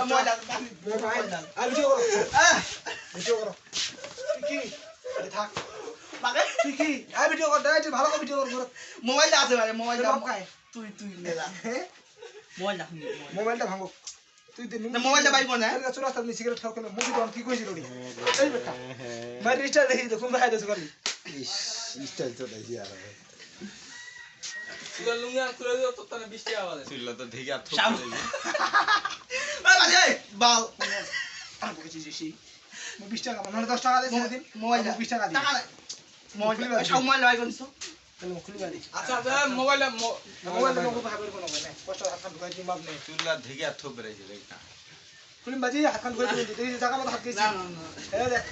Mobile দাও mobile দাও আর video করো আহ ভিডিও করো তুই কি আরে থাক মাকে তুই কি আর ভিডিও কর দাই ভালো করে ভিডিও কর ঘরে মোবাইল আছে মানে মোবাইল দাও তুই তুই নে হ্যাঁ মোবাইলটা ভাঙো তুই মোবাইলটা বাইর না। চুরা রে এই বেটা মারি রিস্টার দেখি তো কোন তো দেখি আর লুঙ্গি খুলে দিও তোর তাহলে বৃষ্টি আওয়াজ ছিল তো দেখি আর বাল। আর বকেছি যে সেই। বিশ টাকা মানে দশ টাকা দিয়েছি দিন মোবাইল আমাকে বিশ টাকা দিই টাকা মোবাইল। সব মোবাইল বাড়ি আচ্ছা আচ্ছা মোবাইলে বের কোনো না কষ্ট হাত খান ঢুকাই দিই মাপ নেই বেড়েছে দেখটা খুলিম বাজি হাত খান ঢুকাই দিই দেখি জায়গা মতো হাত গেছি না না না। এই দেখ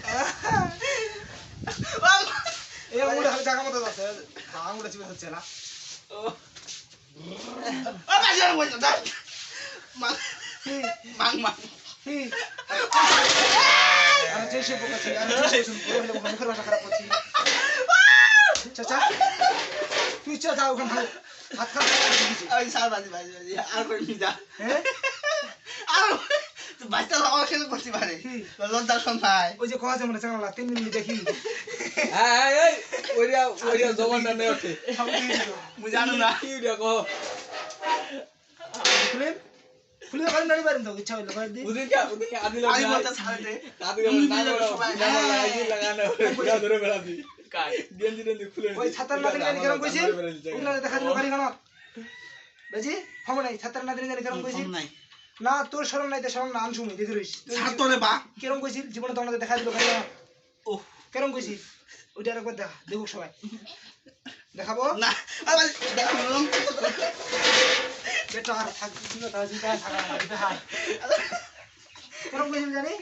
খালি জায়গা মতো যাচ্ছে আঙুলে হচ্ছে না? ও। বাজে মোবাইল দাও মাং মাং মাং। কি যে সে বকাছি আমি যে সে শুনব হলে মুখের ভাষা খারাপ করছি চাচা তুই চা যা ওখানে ভালো হাত খারাপ ওই সার বাজে বাজে বাজে আর যা হ্যাঁ আর তুই বাচ্চা আমার খেলে করতে পারে কি? লজ্জার সন্ধ্যায় ওই যে কথা মনে চাঙ্গলা তিন দিন দেখি হ্যাঁ ওইটা ওইটা জমানটা নেই ওঠে সব দিয়ে দিল মুই জানো না কি খুলেন খুলে কারণ নাড়ি পারেন তো ইচ্ছা হইল করে দিই ওদিকে ওদিকে আদি আমি লাগা বলতে ছাড়তে আদি লাগা সবাই। না লাগাই লাগানো পুরা ধরে বেড়াবি কাই গেঞ্জি টেঞ্জি খুলে ওই ছাতার নাতি জানি কেরম কইছি ওগুলা দেখা দিল গাড়ি খানো বুঝি খবর নাই? ছাতার কইছি না তোর শরম নাই তো শরম না আনছুমি দেখে রইস। ছাড় তোরে বা। কেরম কইছিল জীবনে তো আমাদের দেখা দিল গাড়ি ও কেরম কইছি ওইটা একবার দেখা দেখুক সবাই। দেখাবো? না বেটা আর থাক না তা জিতা থাকা না এটা হাই কইছিল জানি?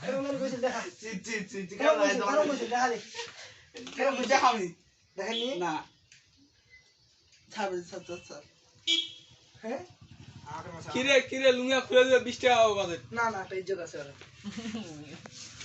কেরম কইছিল দেখা। চি চি চি চি কেরম কইছিল কেরম কইছিল দেখা দে কেরম দেখাওনি দেখেননি? না। ছাড় ছাড় ছাড় ছাড়। হ্যাঁ? কিরে কিরে লুঙ্গি খুলে দিও 20 টাকা বাজে না না একটা ইজ্জত আছে ওর।